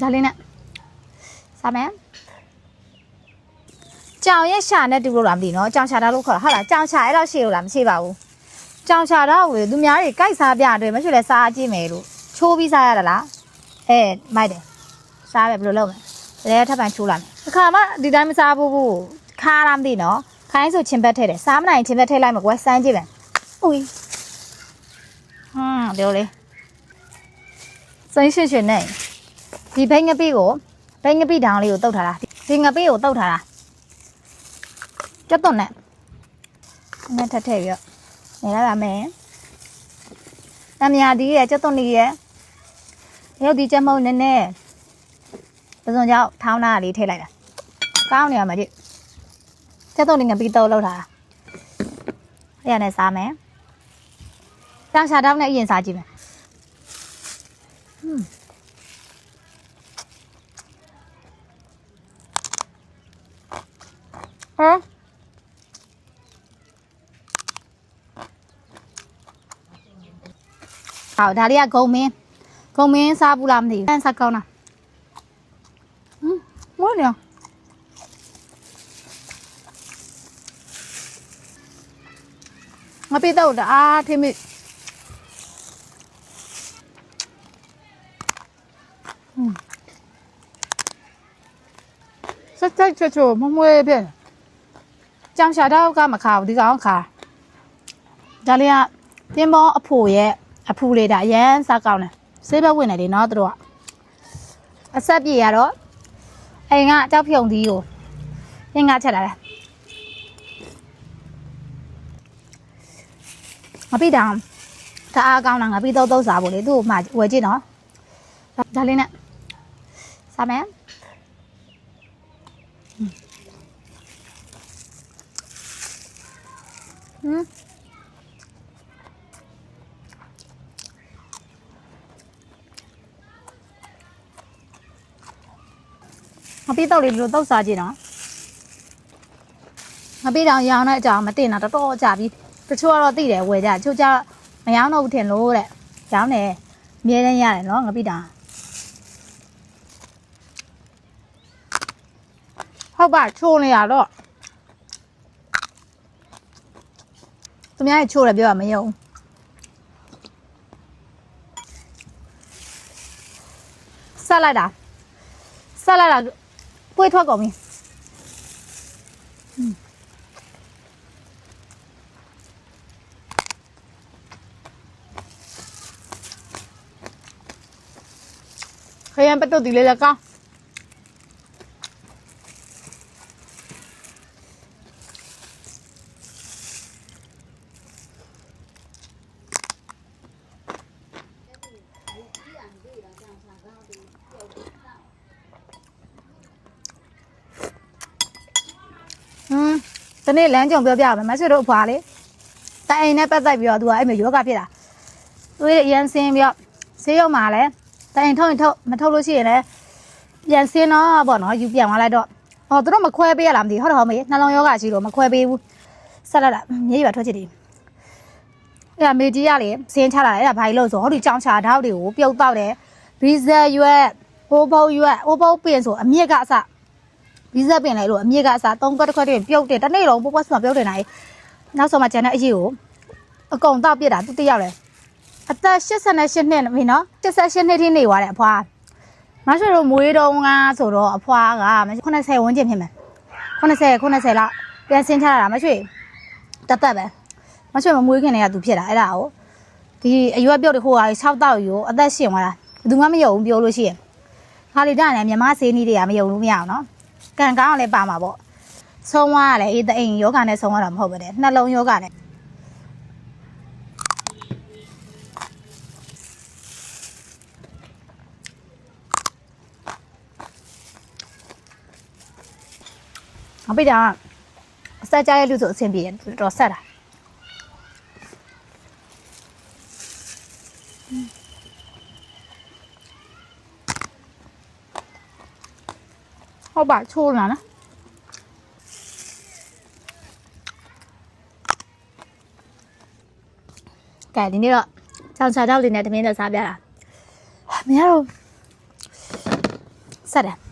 ဒါလေးနဲ့စားမယ်ကြောင်ရဲ့ရှာနဲ့တူလို့လားမသိနော်ကြောင်ရှာတာလို့ခေါ်တာဟုတ်လားကြောင်ရှာအဲ့တော့ရှိလို့လားမရှိပါဘူးကြောင်ရှာတော့လေသူများတွေကြိုက်စားပြတယ်မရှိလဲစားကြည့်မယ်လို့ချိုးပြီးစားရတာလားအဲမိုက်တယ်စားပဲဘယ်လိုလုပ်မလဲဒါထပ်ပန်ချိုးလာမယ်တစ်ခါမှဒီတိုင်းမစားဘူးဘူးခါလားမသိနော်ခိုင်းဆိုချင်းဘက်ထည့်တယ်စားမနိုင်ချင်းဘက်ထည့်လိုက်မှာကွယ်စမ်းကြည့်မယ်ဦးဟွန်းပြောလေစိတ်ရွှင်ရွှင်နဲ့ ဒီဘိန်းငပိကိုဘိန်းငပိတောင်လေးကိုတုတ်ထားတာဒီငပိကိုတုတ်ထားတာကြက်သွန်နဲ့ငါထပ်ထည့်ပြီးတော့နေလိုက်ပါမယ်တမယာဒီရဲ့ကြက်သွန်လေးရဲ့ရုပ်ဒီကြက်မုံနည်းနည်းပစုံကြောင့်ထောင်းသားလေးထည့်လိုက်တာကောင်းနေရမှာကြည့်ကြက်သွန်လေးငပိတုတ်လောက်ထားတာအဲ့ရနဲ့စားမယ်တောင်ရှာတောင်းနဲ့အရင်စားကြည့်မယ် ဟမ်ဟောဒါလေးကဂုံမင်းဂုံမင်းစားဘူးလားမသိဘူးစားကောင်းလားဟမ်မွေးနေငါပြေတော့တအားထိမိစက်စက်ချွတ်ချွတ်မမွေးပြ ကြောင်ရှာတော့ကမခါဘူးဒီကောင်ခါဒါလေးကပြင်းပေါအဖို့ရဲ့အဖူလေးဒါအရန်စားကောင်းတယ်ဆေးဘက်ဝင်နေတယ်နော်သူတို့ကအဆက်ပြေရတော့အိမ်ကကြောက်ဖြုံသီးကိုပြင်းကချက်လာတယ်ငါပြီးတောင်တအားကောင်းတာငါပြီးတော့သုံးစားဖို့လေသူ့ကိုမှဝယ်ကြည့်နော်ဒါလေးနဲ့စားမယ် ဟမ်ငါပြီးတော့လေဒီလိုတုတ်စားကြည့်နော်ငါပြီးတောင်ရောင်းတဲ့အကြောင်းမသိတော့တော်တော်ကြာပြီတချို့ကတော့သိတယ်ဝယ်ကြတချို့ကျတော့မရောင်းတော့ဘူးထင်လို့တဲ့ရောင်းတယ်အမြဲတမ်းရတယ်နော်ငါပြီးတောင်ဟုတ်ပါချိုးနေရတော့ သူများရဲ့ချိုးတယ်ပြောရမယုံဆက်လိုက်တာဆက်လိုက်တာပွေးထွက်ကုန်ပြီခရမ်းပတုတ်ဒီလေးလည်းကောင်း ဒီနေ့လမ်းကြုံပြောပြမယ်မဆွေတို့အဖွာလေတိုင်နဲ့ပတ်သက်ပြီးတော့သူကအဲ့မျိုးယောဂဖြစ်တာသူရဲ့အရန်စင်းပြီးတော့ဆေးရုံမှာလဲတိုင်ထုတ်ရင်ထုတ်မထုတ်လို့ရှိရင်လည်းပြန်စင်းတော့ပေါ့နော်ယူပြန်သွားလိုက်တော့ဟောသူတို့မခွဲပေးရလားမသိဘူးဟုတ်တယ်ဟောမေနှလုံးယောဂရှိလို့မခွဲပေးဘူးဆက်လာတာမြေကြီးပါထွက်ချစ်တယ်အဲ့ဒါမေကြီးကလေစင်းချလာတယ်အဲ့ဒါဘာကြီးလို့ဆိုဟောဒီကြောင်ချာဓာတ်တွေကိုပြုတ်တော့တယ်ဘီဇက်ရွက်ဟိုးဘုံရွက်ဟိုးဘုံပင်ဆိုအမြင့်ကအစ ဗီဇက်ပင်လိုက်လို့အမြင့်ကအစားသုံးခွက်တစ်ခွက်တည်းပြုတ်တယ်တစ်နေ့လုံးပုတ်ပွက်စမပြုတ်တယ်နိုင်နောက်ဆုံးမှကျန်တဲ့အရေးကိုအကုန်တောက်ပြစ်တာသူတယောက်လေအသက်88နှစ်မင်းနော်88နှစ်ထိနေသွားတယ်အဖွာမဆွေတို့မွေးတုံးကဆိုတော့အဖွာက80ဝန်းကျင်ဖြစ်မယ်80 80လောက်ပြန်ဆင်းချလာတာမဆွေတတ်တတ်ပဲမဆွေမမွေးခင်တည်းကသူဖြစ်တာအဲ့ဒါကိုဒီအရွက်ပြုတ်တဲ့ဟိုဟာ6တောက်ယူအသက်ရှင်သွားတာဘယ်သူမှမယုံဘူးပြောလို့ရှိရင်ခါလီတာနဲ့မြမဆေးနီးတွေကမယုံလို့မရအောင်နော် ကံကောင်းလည်းပါမှာပေါ့ဆုံးသွားရတယ်အေးတအိမ်ယောဂနဲ့ဆုံးသွားတာမဟုတ်ပါနဲ့နှလုံးယောဂနဲ့အပိတာအဆက်ကြရဲ့လူဆိုအဆင်ပြေတယ်တော်တော်ဆက်တာ ဟုတ်ပါချိုးလာနော်ကဲဒီနေ့တော့ချောင်းချာတော့လေးနဲ့တမင်းတော့စားပြတာမင်းကတော့ဆက်တယ်